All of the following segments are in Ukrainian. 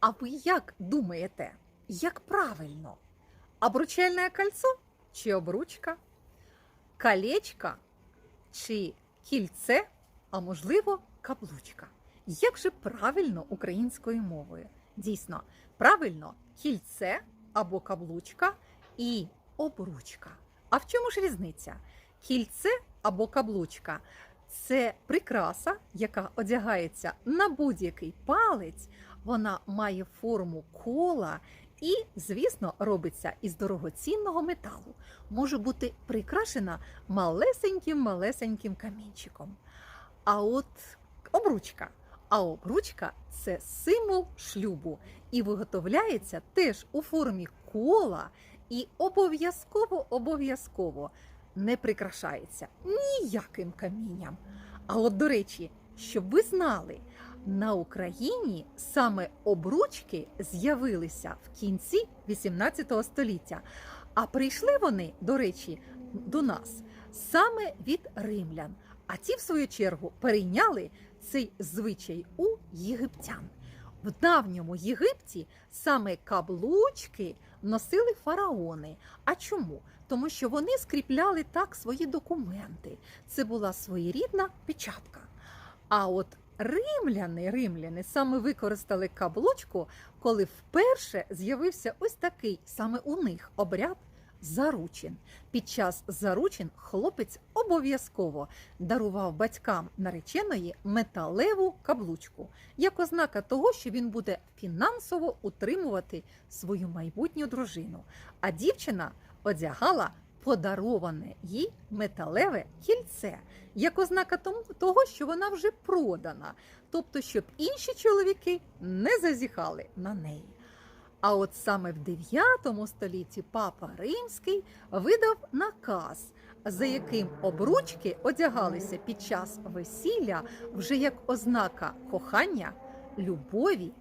А ви як думаєте, як правильно? Обручальне кольцо чи обручка? Колечко чи кільце, а можливо, каблучка? Як же правильно українською мовою? Дійсно, правильно кільце або каблучка і обручка. А в чому ж різниця? Кільце або каблучка це прикраса, яка одягається на будь-який палець. Вона має форму кола і, звісно, робиться із дорогоцінного металу. Може бути прикрашена малесеньким-малесеньким камінчиком. А от обручка. А обручка це символ шлюбу і виготовляється теж у формі кола і обов'язково обов'язково не прикрашається ніяким камінням. А от, до речі, щоб ви знали, на Україні саме обручки з'явилися в кінці 18 століття. А прийшли вони, до речі, до нас саме від римлян. А ті, в свою чергу, перейняли цей звичай у єгиптян. В давньому Єгипті саме каблучки носили фараони. А чому? Тому що вони скріпляли так свої документи. Це була своєрідна печатка. А от римляни, римляни саме використали каблучку, коли вперше з'явився ось такий саме у них обряд заручин. Під час заручин хлопець обов'язково дарував батькам нареченої металеву каблучку, як ознака того, що він буде фінансово утримувати свою майбутню дружину. А дівчина одягала подароване їй металеве кільце, як ознака того, що вона вже продана, тобто, щоб інші чоловіки не зазіхали на неї. А от саме в 9 столітті папа Римський видав наказ, за яким обручки одягалися під час весілля вже як ознака кохання, любові,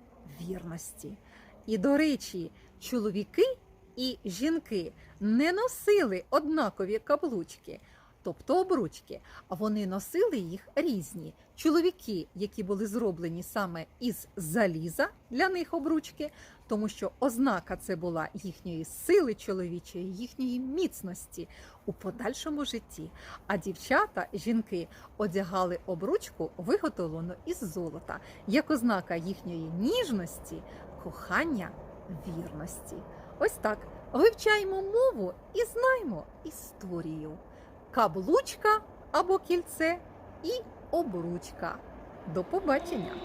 вірності. І, до речі, чоловіки і жінки не носили однакові каблучки, тобто обручки, а вони носили їх різні. Чоловіки, які були зроблені саме із заліза для них обручки, тому що ознака це була їхньої сили чоловічої, їхньої міцності у подальшому житті. А дівчата, жінки, одягали обручку, виготовлену із золота, як ознака їхньої ніжності, кохання, вірності. Ось так вивчаємо мову і знаємо історію. Каблучка або кільце і обручка. До побачення!